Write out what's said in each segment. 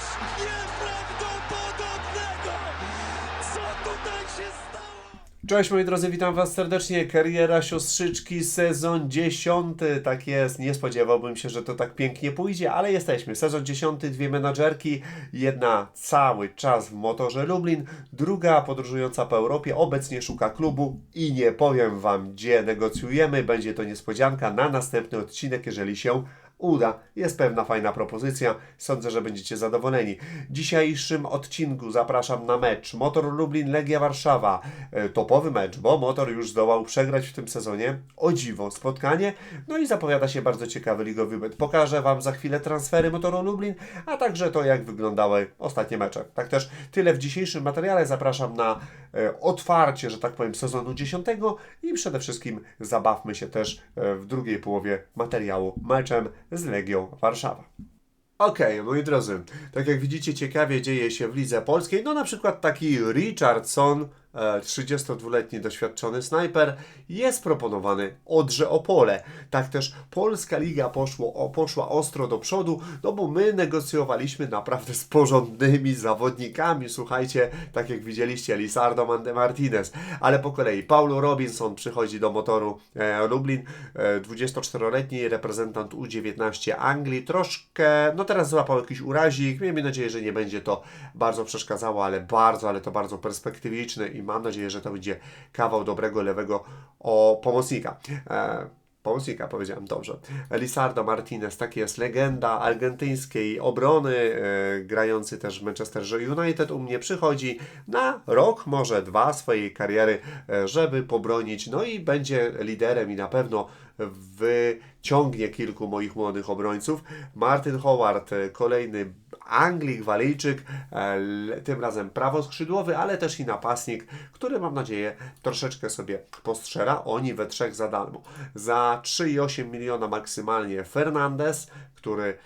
Coś nieprawdopodobnego! Co tutaj się stało? Cześć moi drodzy, witam Was serdecznie. Kariera siostrzyczki, sezon 10. Tak jest, nie spodziewałbym się, że to tak pięknie pójdzie, ale jesteśmy. Sezon 10, dwie menadżerki. Jedna cały czas w motorze Lublin, druga podróżująca po Europie, obecnie szuka klubu i nie powiem Wam, gdzie negocjujemy. Będzie to niespodzianka na następny odcinek, jeżeli się uda. Jest pewna fajna propozycja. Sądzę, że będziecie zadowoleni. W dzisiejszym odcinku zapraszam na mecz Motor Lublin Legia Warszawa. E, Topowy mecz, bo Motor już zdołał przegrać w tym sezonie. O dziwo spotkanie. No i zapowiada się bardzo ciekawy ligowy mecz. Pokażę Wam za chwilę transfery Motoru Lublin, a także to, jak wyglądały ostatnie mecze. Tak też tyle w dzisiejszym materiale. Zapraszam na e, otwarcie, że tak powiem, sezonu 10 i przede wszystkim zabawmy się też e, w drugiej połowie materiału meczem z Legią Warszawa. Okej, moi drodzy, tak jak widzicie, ciekawie dzieje się w lidze polskiej. No na przykład taki Richardson, 32-letni doświadczony snajper, jest proponowany Odrze Opole. Tak też polska liga poszło, poszła ostro do przodu, no bo my negocjowaliśmy naprawdę z porządnymi zawodnikami. Słuchajcie, tak jak widzieliście, Lisardo Martinez, ale po kolei Paulo Robinson przychodzi do motoru e, Lublin, e, 24-letni reprezentant U19 Anglii, troszkę, no teraz złapał jakiś urazik, miejmy nadzieję, że nie będzie to bardzo przeszkadzało, ale bardzo, ale to bardzo perspektywiczny i mam nadzieję, że to będzie kawał dobrego lewego o pomocnika. E, Pomocnika, powiedziałem dobrze. Lisardo Martinez, taki jest legenda argentyńskiej obrony, e, grający też w Manchesterze United. U mnie przychodzi na rok, może dwa swojej kariery, e, żeby pobronić. No i będzie liderem i na pewno wyciągnie kilku moich młodych obrońców. Martin Howard, e, kolejny Anglik, Walijczyk, e, tym razem prawoskrzydłowy, ale też i napastnik, który mam nadzieję troszeczkę sobie postrzera. Oni we trzech za darmo. Za 3,8 miliona maksymalnie Fernandez, który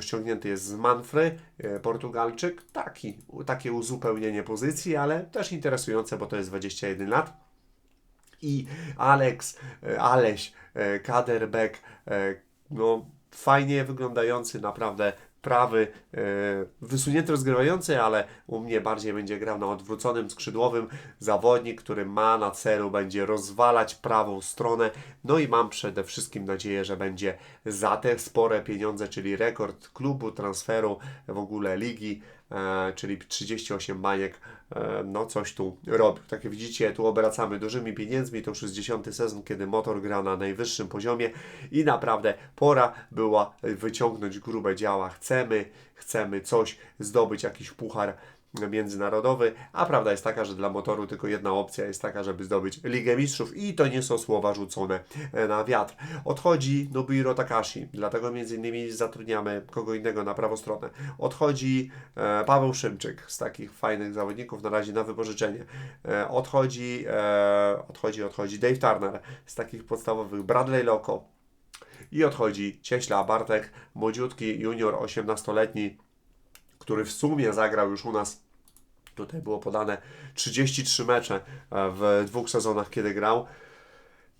ściągnięty jest z Manfry, e, Portugalczyk. Taki, takie uzupełnienie pozycji, ale też interesujące, bo to jest 21 lat i Alex, e, Aleś, Kaderbeck, e, no fajnie wyglądający, naprawdę prawy, e, wysunięty rozgrywający, ale u mnie bardziej będzie grał na odwróconym skrzydłowym zawodnik, który ma na celu, będzie rozwalać prawą stronę, no i mam przede wszystkim nadzieję, że będzie za te spore pieniądze, czyli rekord klubu, transferu, w ogóle ligi, czyli 38 baniek, e, no coś tu robił. Tak jak widzicie, tu obracamy dużymi pieniędzmi, to już jest dziesiąty sezon, kiedy motor gra na najwyższym poziomie i naprawdę pora była wyciągnąć grube działa. Chcemy, chcemy coś zdobyć, jakiś puchar międzynarodowy, a prawda jest taka, że dla motoru tylko jedna opcja jest taka, żeby zdobyć Ligę Mistrzów i to nie są słowa rzucone e, na wiatr. Odchodzi Nobuhiro Takashi, dlatego między innymi zatrudniamy kogo innego na prawą stronę. Odchodzi e, Paweł Szymczyk z takich fajnych zawodników na razie na wypożyczenie. E, odchodzi, e, odchodzi, odchodzi Dave Turner z takich podstawowych Bradley Loko i odchodzi Cieśla Bartek, młodziutki junior 18-letni, który w sumie zagrał już u nas, tutaj było podane 33 mecze e, w dwóch sezonach, kiedy grał.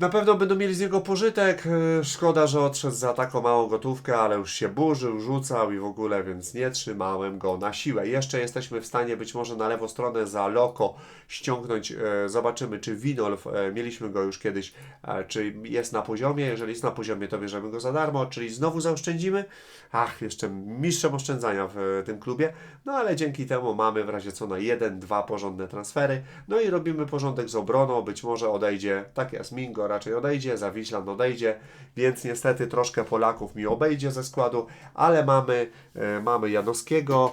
Na pewno będą mieli z niego pożytek. E, Szkoda, że odszedł za taką małą gotówkę, ale już się burzył, rzucał i w ogóle, więc nie trzymałem go na siłę. Jeszcze jesteśmy w stanie być może na lewą stronę za Loko ściągnąć. e, Zobaczymy, czy Winolf, e, mieliśmy go już kiedyś, czy jest na poziomie. Jeżeli jest na poziomie, to bierzemy go za darmo, czyli znowu zaoszczędzimy. Ach, jeszcze mistrzem oszczędzania w tym klubie. No ale dzięki temu mamy w razie co na jeden, dwa porządne transfery. No i robimy porządek z obroną. Być może odejdzie, tak jest, Mingo raczej odejdzie, Zawiślan odejdzie, więc niestety troszkę Polaków mi obejdzie ze składu, ale mamy, e, mamy Janowskiego.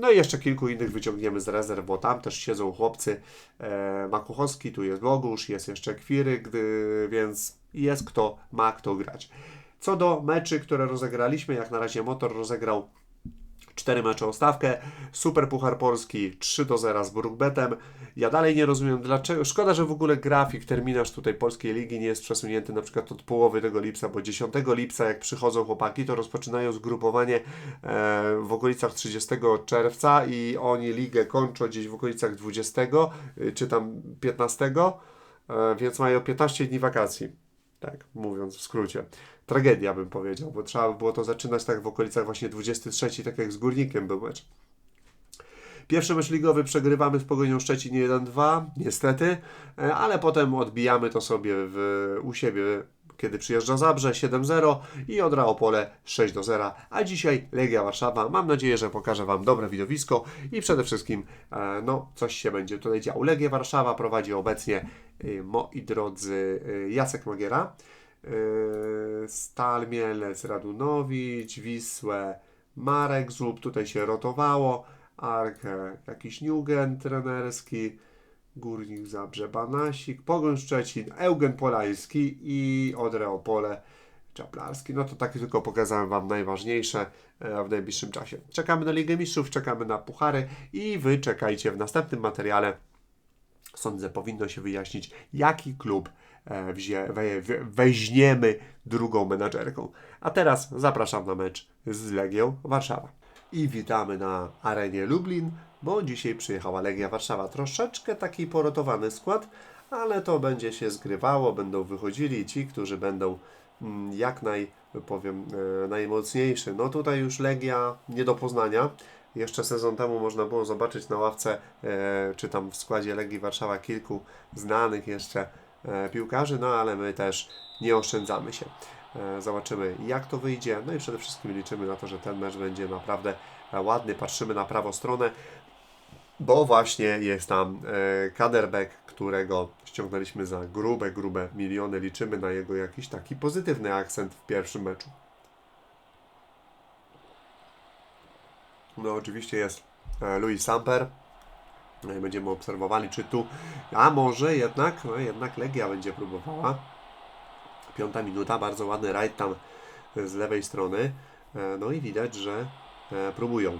No i jeszcze kilku innych wyciągniemy z rezerw, bo tam też siedzą chłopcy. E, Makuchowski, tu jest Bogusz, jest jeszcze Kwiry, gdy, więc jest kto, ma kto grać. Co do meczy, które rozegraliśmy, jak na razie Motor rozegrał 4 mecze o stawkę, Super Puchar Polski 3 do 0 z Brukbetem. Ja dalej nie rozumiem dlaczego. Szkoda, że w ogóle grafik, terminarz tutaj Polskiej Ligi nie jest przesunięty na przykład od połowy tego lipca, bo 10 lipca jak przychodzą chłopaki, to rozpoczynają zgrupowanie e, w okolicach 30 czerwca i oni ligę kończą gdzieś w okolicach 20 y, czy tam 15, e, więc mają 15 dni wakacji. Tak, mówiąc w skrócie. Tragedia bym powiedział, bo trzeba by było to zaczynać tak w okolicach właśnie 23, tak jak z Górnikiem był mecz. Pierwszy mecz ligowy przegrywamy z Pogonią Szczecin 1-2, niestety, e, ale potem odbijamy to sobie w, u siebie, kiedy przyjeżdża Zabrze 7-0 i Odra Opole 6-0, a dzisiaj Legia Warszawa. Mam nadzieję, że pokażę Wam dobre widowisko i przede wszystkim e, no, coś się będzie tutaj działo. Legia Warszawa prowadzi obecnie, e, moi drodzy, e, Jacek Magiera, Stal Mielec, Radunowicz, Wisłę, Marek Żub, tutaj się rotowało, Ark, jakiś Newgen trenerski, Górnik Zabrze Banasik, Pogoń Szczecin, Eugen Polański i Odre Opole Czaplarski. No to takie tylko pokazałem Wam najważniejsze e, w najbliższym czasie. Czekamy na Ligę Mistrzów, czekamy na puchary i Wy czekajcie w następnym materiale. Sądzę, powinno się wyjaśnić, jaki klub e, wzie, we, we, weźmiemy drugą menadżerką. A teraz zapraszam na mecz z Legią Warszawa. I witamy na arenie Lublin, bo dzisiaj przyjechała Legia Warszawa. Troszeczkę taki porotowany skład, ale to będzie się zgrywało, będą wychodzili ci, którzy będą mm, jak naj, powiem, e, najmocniejszy. No tutaj już Legia nie do poznania. Jeszcze sezon temu można było zobaczyć na ławce, e, czy tam w składzie Legii Warszawa kilku znanych jeszcze e, piłkarzy, no ale my też nie oszczędzamy się. Zobaczymy jak to wyjdzie, no i przede wszystkim liczymy na to, że ten mecz będzie naprawdę ładny. Patrzymy na prawą stronę, bo właśnie jest tam e, Kaderbeck, którego ściągnęliśmy za grube, grube miliony. Liczymy na jego jakiś taki pozytywny akcent w pierwszym meczu. No oczywiście jest e, Louis Samper. I będziemy obserwowali, czy tu, a może jednak, no jednak Legia będzie próbowała. Piąta minuta, bardzo ładny rajd tam z lewej strony. E, No i widać, że e, próbują.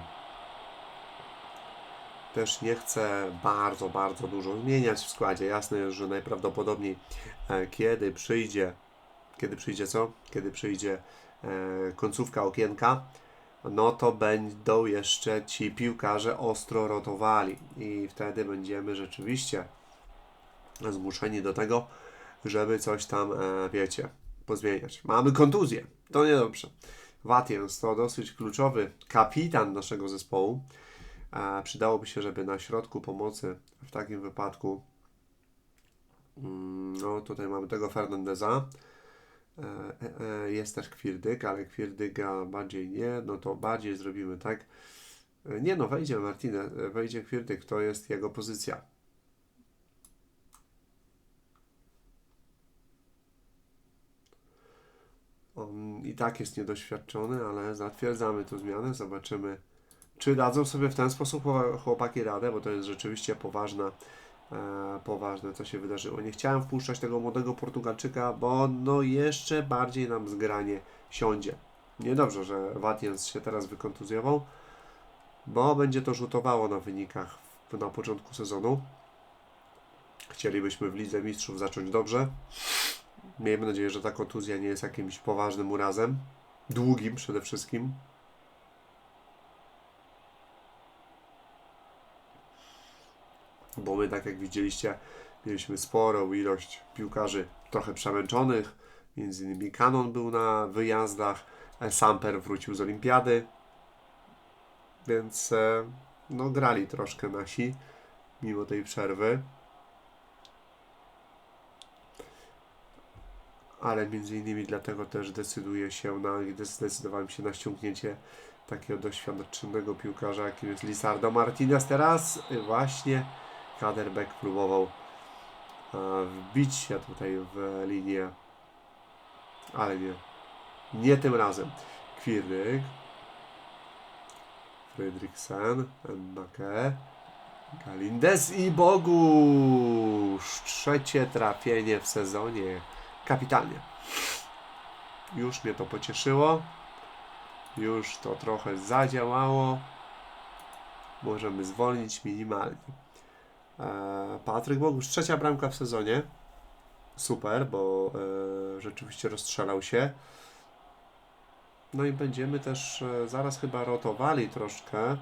Też nie chcę bardzo, bardzo dużo zmieniać w składzie. Jasne jest, że najprawdopodobniej e, kiedy przyjdzie, kiedy przyjdzie co? Kiedy przyjdzie e, końcówka okienka, no to będą jeszcze ci piłkarze ostro rotowali i wtedy będziemy rzeczywiście zmuszeni do tego, żeby coś tam, e, wiecie, pozmieniać. Mamy kontuzję, to niedobrze. Watiens to dosyć kluczowy kapitan naszego zespołu. E, przydałoby się, żeby na środku pomocy w takim wypadku mm, no tutaj mamy tego Fernandeza. E, e, e, jest też Kwirdyk, ale Kwirdyga bardziej nie, no to bardziej zrobimy tak. Nie no, wejdzie Martinez, wejdzie Kwirdyk, to jest jego pozycja. On i tak jest niedoświadczony, ale zatwierdzamy tę zmianę, zobaczymy, czy dadzą sobie w ten sposób chłopa- chłopaki radę, bo to jest rzeczywiście poważna, e, poważne, co się wydarzyło. Nie chciałem wpuszczać tego młodego Portugalczyka, bo no jeszcze bardziej nam zgranie siądzie. Niedobrze, że Watiens się teraz wykontuzjował, bo będzie to rzutowało na wynikach w, na początku sezonu. Chcielibyśmy w Lidze Mistrzów zacząć dobrze. Miejmy nadzieję, że ta kontuzja nie jest jakimś poważnym urazem. Długim przede wszystkim. Bo my, tak jak widzieliście, mieliśmy sporą ilość piłkarzy trochę przemęczonych. Między innymi Kanon był na wyjazdach. Samper wrócił z olimpiady. Więc e, no, grali troszkę nasi mimo tej przerwy. ale między innymi dlatego też decyduję się na, zdecydowałem się na ściągnięcie takiego doświadczonego piłkarza, jakim jest Lisardo Martinez. Teraz właśnie Kaderbeck próbował e, wbić się tutaj w linię, ale nie, nie tym razem. Kwirdyk, Frydriksen, Mbake, Galindes i Bogusz. Trzecie trafienie w sezonie. Kapitalnie. Już mnie to pocieszyło. Już to trochę zadziałało. Możemy zwolnić minimalnie. Eee, Patryk Bogusz, trzecia bramka w sezonie. Super, bo e, rzeczywiście rozstrzelał się. No i będziemy też e, zaraz chyba rotowali troszkę,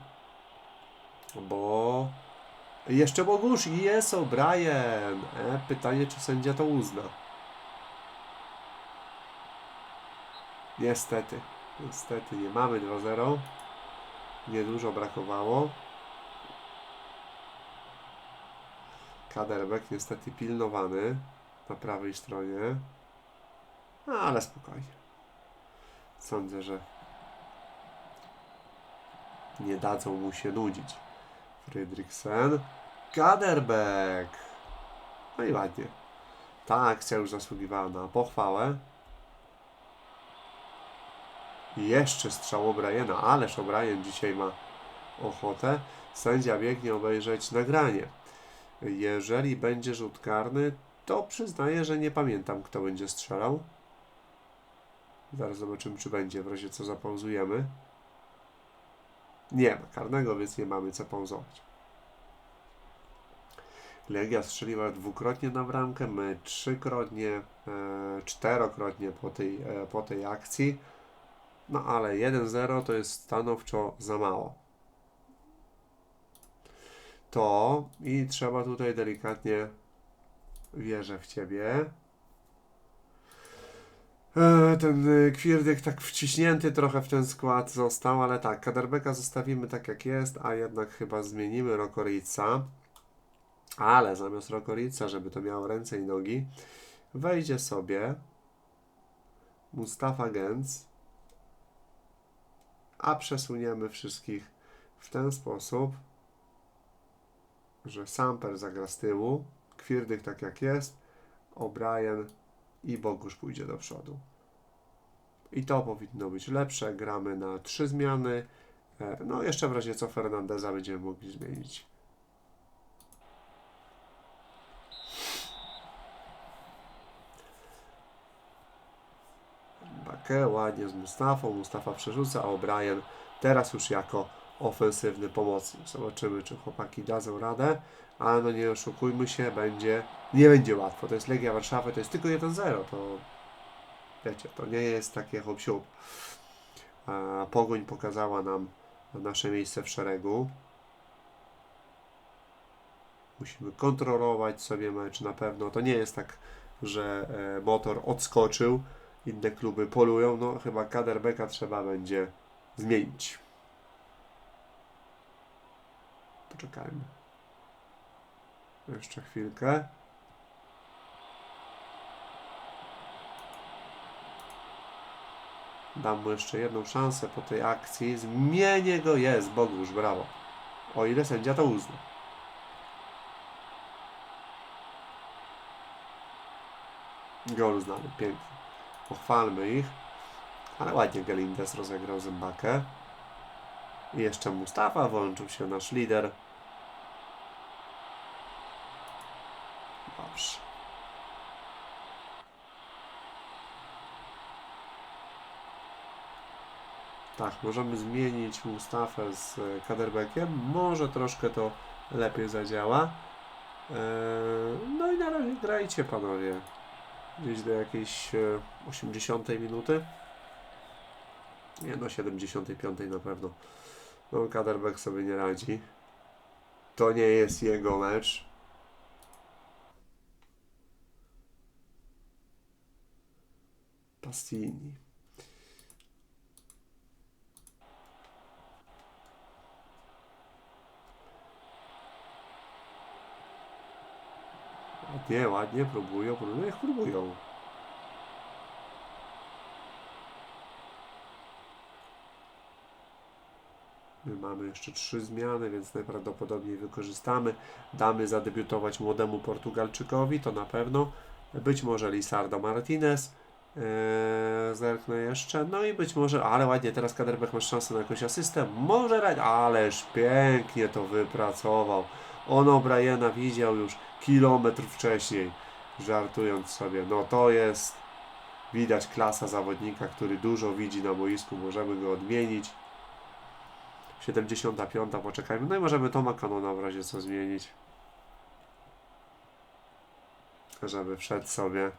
bo jeszcze Bogusz jest O'Brien. E, pytanie, czy sędzia to uzna. Niestety, niestety nie mamy 2-0. Niedużo brakowało. Kaderbek niestety pilnowany na prawej stronie. No, ale spokojnie. Sądzę, że nie dadzą mu się nudzić. Frydriksen. Kaderbek. No i ładnie. Ta akcja już zasługiwała na pochwałę. Jeszcze strzał O'Briena, ależ O'Brien dzisiaj ma ochotę. Sędzia biegnie obejrzeć nagranie. Jeżeli będzie rzut karny, to przyznaję, że nie pamiętam, kto będzie strzelał. Zaraz zobaczymy, czy będzie, w razie co zapauzujemy. Nie ma karnego, więc nie mamy co pauzować. Legia strzeliła dwukrotnie na bramkę, my trzykrotnie, e, czterokrotnie po tej, e, po tej akcji. No ale 1-0 to jest stanowczo za mało. To i trzeba tutaj delikatnie wierzę w ciebie. E, Ten y, kwirdyk tak wciśnięty trochę w ten skład został, ale tak, Kaderbeka zostawimy tak jak jest, a jednak chyba zmienimy Rokorica. Ale zamiast Rokorica, żeby to miało ręce i nogi, wejdzie sobie Mustafa Gens, a przesuniemy wszystkich w ten sposób, że Samper zagra z tyłu, Kwirdyk tak jak jest, O'Brien i Bogusz pójdzie do przodu. I to powinno być lepsze. Gramy na trzy zmiany. E, No, jeszcze w razie co Fernandeza będziemy mogli zmienić. Bakę ładnie z Mustafą. Mustafa przerzuca, a O'Brien teraz już jako ofensywny pomocnik. Zobaczymy, czy chłopaki dadzą radę. Ale no nie oszukujmy się, będzie, nie będzie łatwo. To jest Legia Warszawy, to jest tylko 1-0. To wiecie, to nie jest takie hop siup. Pogoń pokazała nam nasze miejsce w szeregu. Musimy kontrolować sobie mecz na pewno. To nie jest tak, że e, motor odskoczył, inne kluby polują. No chyba Kaderbeka trzeba będzie zmienić. Poczekajmy. Jeszcze chwilkę. Dam mu jeszcze jedną szansę po tej akcji. Zmienię go. Jest, Bogusz, brawo. O ile sędzia to uzna. Gol uznany, pięknie. Pochwalmy ich. Ale ładnie Gelindes rozegrał zębakę. I jeszcze Mustafa włączył się nasz lider. Dobrze. Tak, możemy zmienić Mustafę z e, Kaderbekiem. Może troszkę to lepiej zadziała. Eee, No i na razie grajcie panowie. Gdzieś do jakiejś e, 80 minuty. Nie no, 75 na pewno. No, Kaderbek sobie nie radzi. To nie jest jego mecz. Pastini. Ładnie, ładnie, próbują, próbują, próbują. My mamy jeszcze trzy zmiany, więc najprawdopodobniej wykorzystamy. Damy zadebiutować młodemu Portugalczykowi, to na pewno. Być może Lisardo Martinez. Eee, zerknę jeszcze. No i być może, ale ładnie, teraz Kaderbek masz szansę na jakąś asystę. Może rać, ależ pięknie to wypracował. On O'Briena widział już kilometr wcześniej, żartując sobie. No to jest, widać klasa zawodnika, który dużo widzi na boisku. Możemy go odmienić. 75, poczekajmy. No i możemy Toma Kanona w razie co zmienić. Żeby wszedł sobie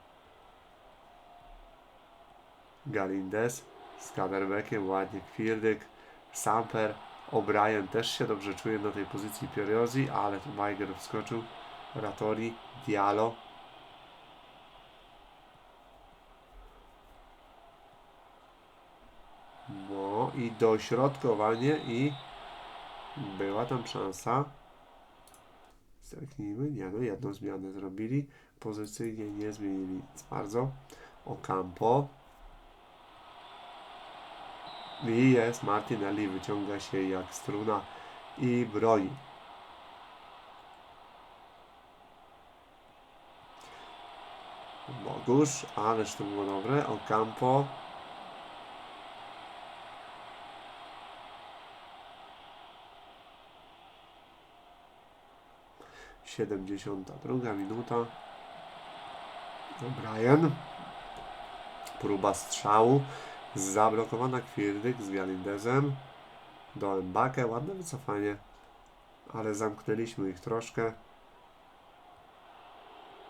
Galindes z Kaderbeckiem, ładnie Kwirdyk, Samper, O'Brien też się dobrze czuje na tej pozycji Pioriozi, ale tu Majger wskoczył, Ratori, Diallo. No i dośrodkowanie i była tam szansa. Zerknijmy. Nie, no jedną zmianę zrobili. Pozycyjnie nie zmienili nic bardzo. Ocampo. I jest Martinelli, wyciąga się jak struna i broni. Bogusz, ależ to było dobre. Ocampo. Siedemdziesiąta druga minuta. O'Brien. Próba strzału. Zablokowana Kwirdyk z Galindezem. Do Mbakę. Ładne wycofanie. Ale zamknęliśmy ich troszkę.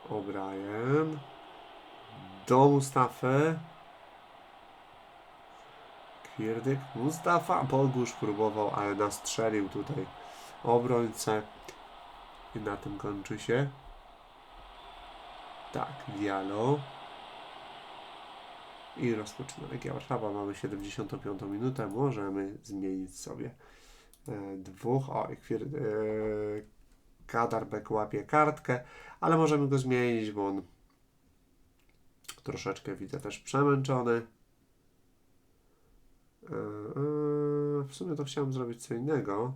O'Brien. Do Mustafy. Kwirdyk. Mustafa. Bogusz próbował, ale nastrzelił tutaj obrońcę. I na tym kończy się. Tak, Diallo. I rozpoczyna Legia Warszawa. Mamy 75 minutę. Możemy zmienić sobie e, dwóch. O, i Kwir, e, Kadarbek łapie kartkę, ale możemy go zmienić, bo on troszeczkę widzę też przemęczony. E, e, w sumie to chciałem zrobić co innego.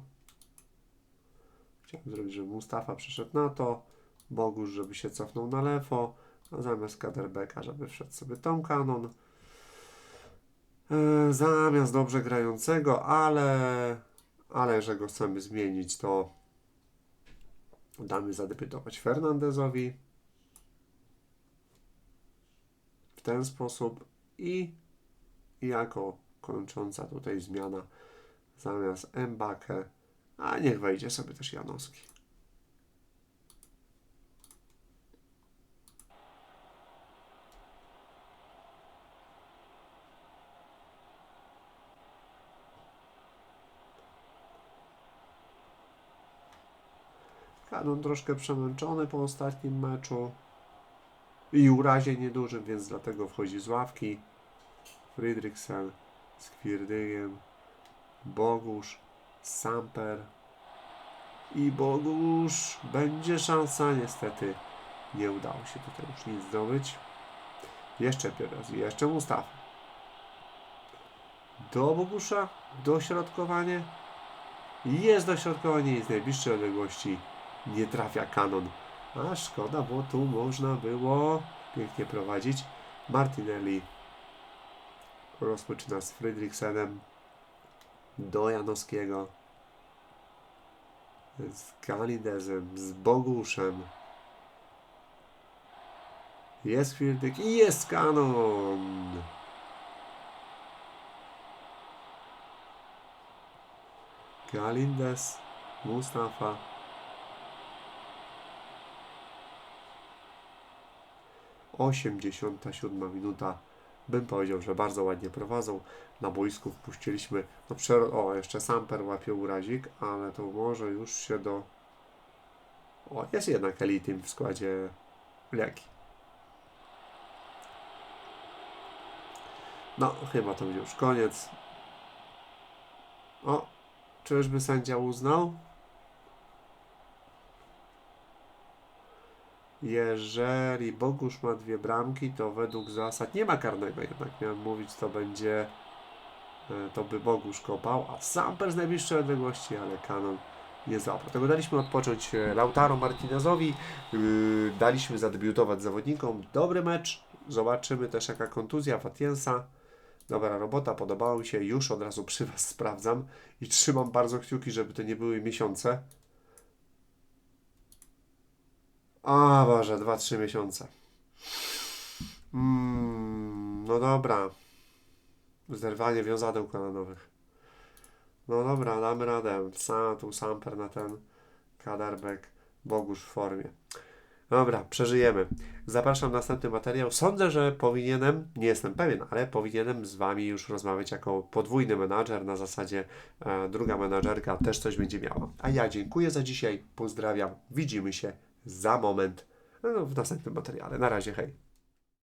Chciałem zrobić, żeby Mustafa przeszedł na to, Bogusz, żeby się cofnął na lewo, a zamiast Kaderbeka, żeby wszedł sobie Tom Kanon. E, zamiast dobrze grającego, ale, ale że go chcemy zmienić, to damy zadebiutować Fernandezowi w ten sposób i jako kończąca tutaj zmiana zamiast Mbakę, a niech wejdzie sobie też Janowski. Kanon troszkę przemęczony po ostatnim meczu i urazie niedużym, więc dlatego wchodzi z ławki. Friedrichsen z Kwirdyjem, Bogusz, Samper i Bogusz. Będzie szansa, niestety nie udało się tutaj już nic zdobyć. Jeszcze Pierres, jeszcze Mustafa. Do Bogusza, dośrodkowanie. Jest dośrodkowanie i z najbliższej odległości nie trafia kanon. A szkoda, bo tu można było pięknie prowadzić. Martinelli rozpoczyna z Friedrichsenem do Janowskiego z Galindezem, z Boguszem. Jest Friedrich i jest kanon! Galindez, Mustafa. Osiemdziesiąta siódma minuta. Bym powiedział, że bardzo ładnie prowadzą. Na boisku wpuściliśmy. No, przero- o, jeszcze Samper łapie urazik, ale to może już się do. O, jest jednak Elitim w składzie Leki. No, chyba to będzie już koniec. O, czyżby sędzia uznał? Jeżeli Bogusz ma dwie bramki, to według zasad nie ma karnego jednak. Miałem mówić, to będzie e, to by Bogusz kopał, a Samper z najbliższej odległości, ale Kanon nie złapał. Tego daliśmy odpocząć e, Lautaro Martinezowi, yy, daliśmy zadebiutować zawodnikom. Dobry mecz, zobaczymy też jaka kontuzja Fatiensa. Dobra robota, podobało mi się, już od razu przy Was sprawdzam i trzymam bardzo kciuki, żeby to nie były miesiące. A Boże, 2-3 miesiące. Mm, no dobra. Zerwanie wiązadeł kolanowych. No dobra, damy radę. Sam, tu Samper na ten Kaderbek, Bogusz w formie. Dobra, przeżyjemy. Zapraszam na następny materiał. Sądzę, że powinienem, nie jestem pewien, ale powinienem z Wami już rozmawiać jako podwójny menadżer. Na zasadzie e, druga menadżerka też coś będzie miała. A ja dziękuję za dzisiaj, pozdrawiam, widzimy się za moment no, w następnym materiale. Na razie, hej.